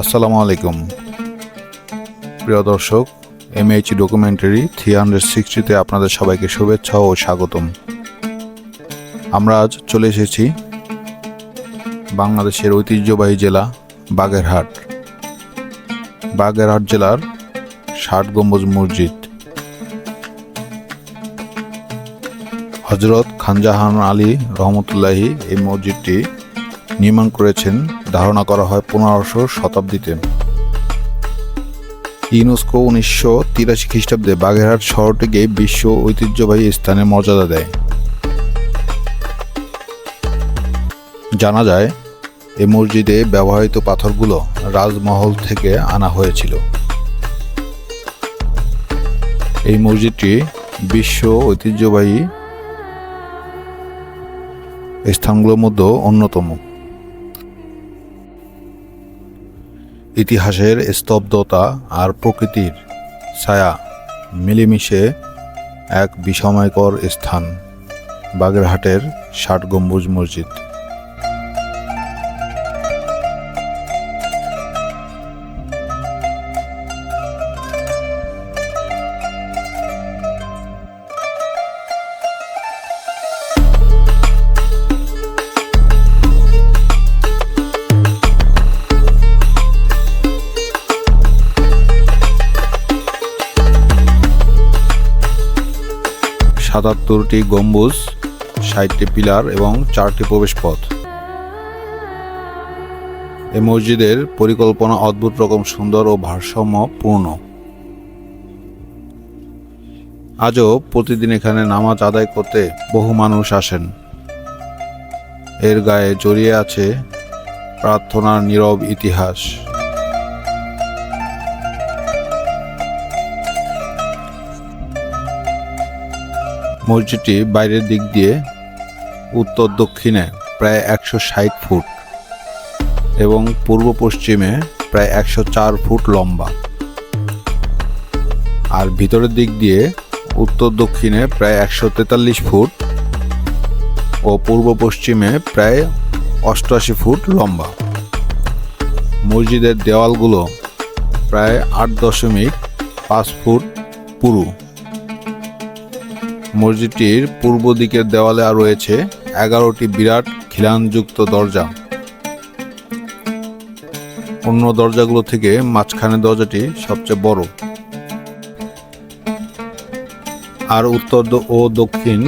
আসসালামু আলাইকুম। প্রিয় দর্শক এমএইচ ডকুমেন্টারি থ্রি হান্ড্রেড সিক্সটিতে আপনাদের সবাইকে শুভেচ্ছা ও স্বাগতম। আমরা আজ চলে এসেছি বাংলাদেশের ঐতিহ্যবাহী জেলা বাগেরহাট। বাগেরহাট জেলার ষাট গম্বুজ মসজিদ। হজরত খানজাহান আলী রহমতুল্লাহি এই মসজিদটি নির্মাণ করেছেন ধারণা করা হয় পনেরোশো শতাব্দীতে। ইউনেস্কো উনিশশো তিরাশি খ্রিস্টাব্দে বাগেরহাট শহরটিকে বিশ্ব ঐতিহ্যবাহী স্থানের মর্যাদা দেয়। জানা যায় এই মসজিদে ব্যবহৃত পাথরগুলো রাজমহল থেকে আনা হয়েছিল। এই মসজিদটি বিশ্ব ঐতিহ্যবাহী স্থানগুলোর মধ্যে অন্যতম। ইতিহাসের স্তব্ধতা আর প্রকৃতির ছায়া মিলেমিশে এক বিষময়কর স্থান বাগেরহাটের ষাট গম্বুজ মসজিদ। সাতাত্তরটি গম্বুজ, ষাটটি পিলার এবং চারটি প্রবেশপথ। এই মসজিদের পরিকল্পনা অদ্ভুত রকম সুন্দর ও ভারসাম্যপূর্ণ। আজও প্রতিদিন এখানে নামাজ আদায় করতে বহু মানুষ আসেন। এর গায়ে জড়িয়ে আছে প্রার্থনার নীরব ইতিহাস। মসজিদটি বাইরের দিক দিয়ে উত্তর দক্ষিণে প্রায় একশো ষাট ফুট এবং পূর্ব পশ্চিমে প্রায় একশো চার ফুট লম্বা। আর ভিতরের দিক দিয়ে উত্তর দক্ষিণে প্রায় একশো তেতাল্লিশ ফুট ও পূর্ব পশ্চিমে প্রায় অষ্টআশি ফুট লম্বা। মসজিদের দেওয়ালগুলো প্রায় আট দশমিক পাঁচ ফুট পুরু। মসজিদটির পূর্ব দিকের দেওয়ালে আর রয়েছে এগারোটি বিরাট খিলানযুক্ত দরজা। অন্য দরজাগুলো থেকে মাঝখানে দরজাটি সবচেয়ে বড়। আর উত্তর ও দক্ষিণ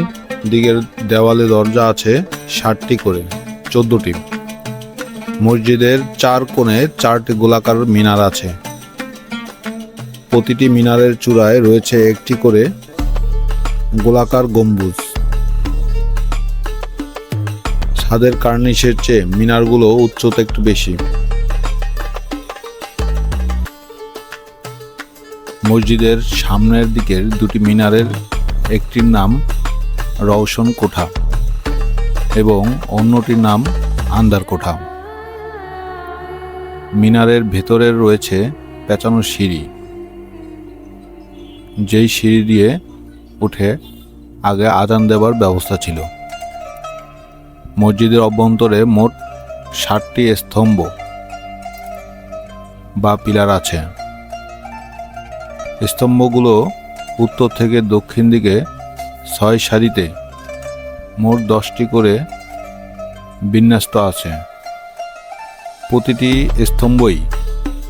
দিকের দেওয়ালে দরজা আছে ষাটটি করে, চোদ্দটি। মসজিদের চার কোণে চারটি গোলাকার মিনার আছে। প্রতিটি মিনারের চূড়ায় রয়েছে একটি করে গোলাকার গম্বুজ। ছাদের কার্নিশের চেয়ে মিনারগুলো উচ্চতা একটু বেশি। মসজিদের সামনের দিকের দুটি মিনারের একটির নাম রওশন কোঠা এবং অন্যটির নাম আন্দার কোঠা। মিনারের ভেতরের রয়েছে পেঁচানো সিঁড়ি। যেই সিঁড়ি দিয়ে উঠে আগে আজান দেবার ব্যবস্থা ছিল। মসজিদের অভ্যন্তরে মোট ষাটটি স্তম্ভ বা পিলার আছে। স্তম্ভগুলো উত্তর থেকে দক্ষিণ দিকে ছয় সারিতে মোট দশটি করে বিন্যস্ত আছে। প্রতিটি স্তম্ভই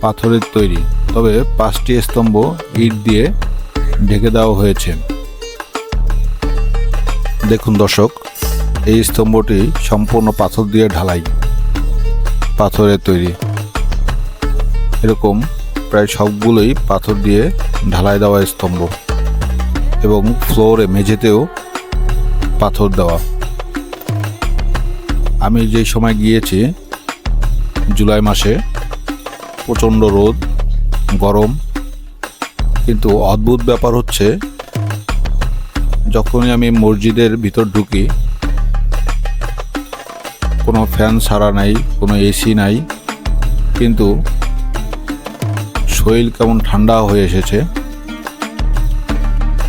পাথরের তৈরি, তবে পাঁচটি স্তম্ভ ইট দিয়ে ঢেকে দেওয়া হয়েছে। দেখুন দর্শক, এই স্তম্ভটি সম্পূর্ণ পাথর দিয়ে ঢালাই, পাথরের তৈরি। এরকম প্রায় সবগুলোই পাথর দিয়ে ঢালাই দেওয়া স্তম্ভ এবং ফ্লোরে মেঝেতেও পাথর দেওয়া। আমি যে সময় গিয়েছি, জুলাই মাসে, প্রচণ্ড রোদ, গরম, কিন্তু অদ্ভুত ব্যাপার হচ্ছে যখনই আমি মসজিদের ভিতর ঢুকি, কোনো ফ্যান ছাড়া নাই, কোনো এসি নাই, কিন্তু শরীর কেমন ঠান্ডা হয়ে এসেছে,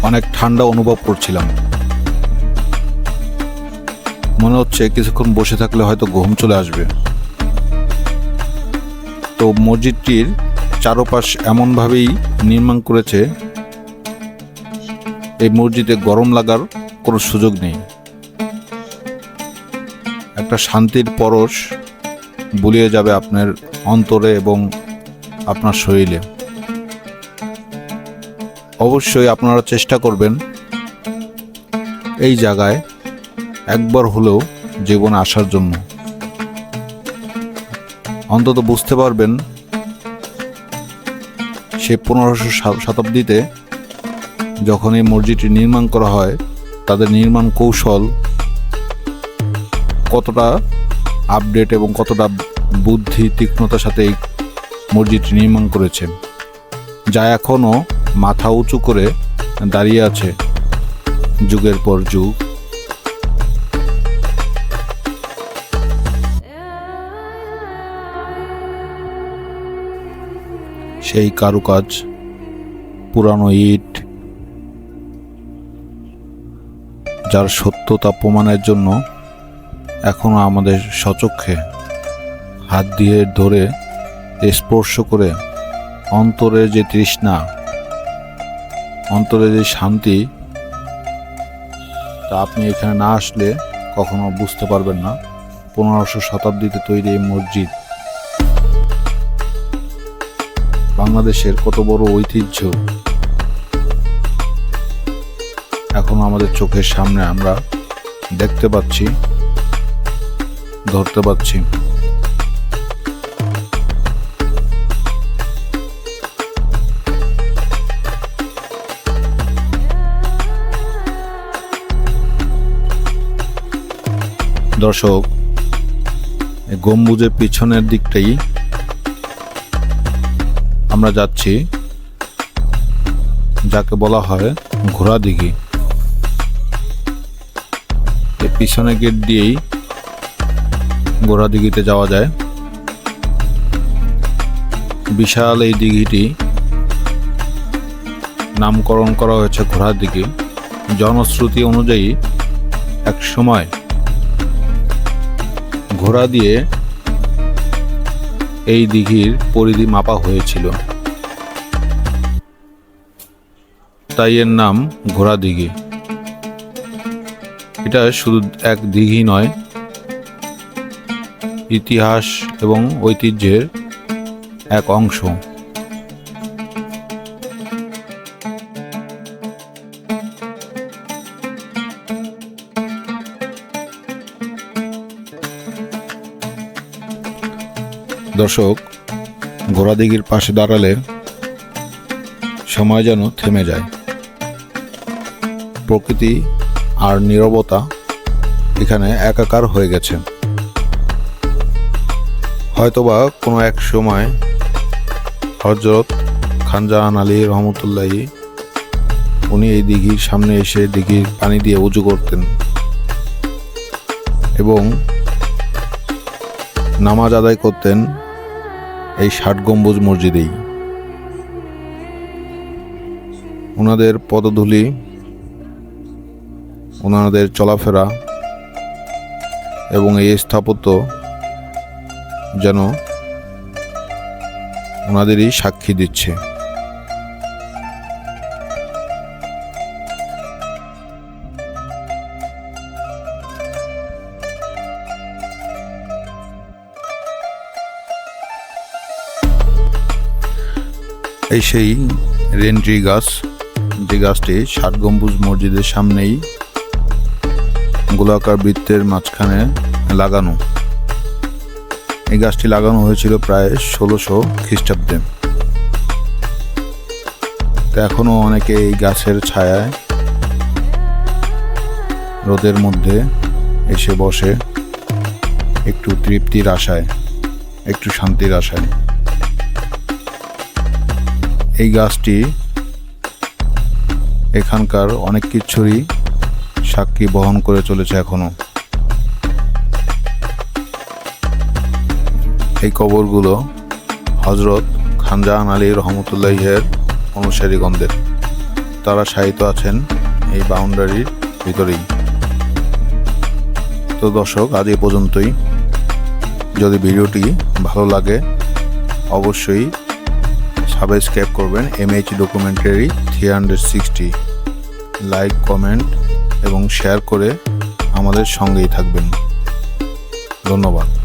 অনেক ঠান্ডা অনুভব করছিলাম। মনে হচ্ছে কিছুক্ষণ বসে থাকলে হয়তো ঘুম চলে আসবে। তো মসজিদটির চারপাশ এমনভাবেই নির্মাণ করেছে এই মসজিদে গরম লাগার কোনো সুযোগ নেই। একটা শান্তির পরশ বুলিয়ে যাবে আপনার অন্তরে এবং আপনার শরীরে। অবশ্যই আপনারা চেষ্টা করবেন এই জায়গায় একবার হলেও জীবনে আসার জন্য। অন্তত বুঝতে পারবেন সে পনেরোশো শতাব্দীতে যখন এই মসজিদটি নির্মাণ করা হয়, তাদের নির্মাণ কৌশল কতটা আপডেট এবং কতটা বুদ্ধি, তীক্ষ্ণতার সাথে এই মসজিদটি নির্মাণ করেছেন যা এখনও মাথা উঁচু করে দাঁড়িয়ে আছে, যুগের পর যুগ। সেই কারুকাজ, পুরানো ইট যার সত্যতা প্রমাণের জন্য এখনও আমাদের সচক্ষে হাত দিয়ে ধরে স্পর্শ করে অন্তরে যে তৃষ্ণা, অন্তরে যে শান্তি, তা আপনি এখানে না আসলে কখনো বুঝতে পারবেন না। পনেরোশো শতাব্দীতে তৈরি এই মসজিদ বাংলাদেশের কত বড় ঐতিহ্য এখন আমাদের চোখের সামনে আমরা দেখতে পাচ্ছি, ধরতে পাচ্ছি। দর্শক গম্বুজের পিছনের দিকটাই আমরা যাচ্ছি, যাকে বলা হয় ঘোড়া দিঘি পিছনে গেট দিয়েই ঘোড়া দিঘিতে যাওয়া যায়। বিশাল এই দিঘিটি নামকরণ করা হয়েছে ঘোড়া দিঘি জনশ্রুতি অনুযায়ী এক সময় ঘোড়া দিয়ে এই দিঘির পরিধি মাপা হয়েছিল। তাই এর নাম ঘোড়া দিঘি এটা শুধু এক দিঘি নয়, ইতিহাস এবং ঐতিহ্যের এক অংশ। দর্শক ঘোড়াদিঘির পাশে দাঁড়ালে সময় যেন থেমে যায়। প্রকৃতি আর নীরবতা এখানে একাকার হয়ে গেছে। হয়তোবা কোনো এক সময় হজরত খানজাহান আলী রহমতুল্লাহি উনি এই দিঘির সামনে এসে দিঘির পানি দিয়ে উজু করতেন এবং নামাজ আদায় করতেন এই ষাট গম্বুজ মসজিদেই। ওনাদের পদধূলি ওনাদের চলাফেরা এবং এই স্থাপত্য যেন ওনাদেরই সাক্ষী দিচ্ছে। এই সেই রেন্ট্রি গাছ, যে গাছটি ষাট গম্বুজ মসজিদের সামনেই গোলাকার বৃত্তের মাঝখানে লাগানো। এই গাছটি লাগানো হয়েছিল প্রায় ষোলোশো খ্রিস্টাব্দে। তো এখনও অনেকে এই গাছের ছায়ায় রোদের মধ্যে এসে বসে। একটু তৃপ্তির আশায়, একটু শান্তির আশায়। এই গাছটি এখানকার অনেক কিছুরই সাক্ষী বহন করে চলেছে এখনও। এই কবরগুলো হজরত খানজাহান আলী রহমতুল্লাহের অনুসারীগণদের। তারা সাহিত্য আছেন এই বাউন্ডারির ভিতরেই। তো দর্শক, আজ এ পর্যন্তই। যদি ভিডিওটি ভালো লাগে, অবশ্যই সাবস্ক্রাইব করবেন MH documentary three hundred sixty like comment এবং শেয়ার করে আমাদের সঙ্গেই থাকবেন। ধন্যবাদ।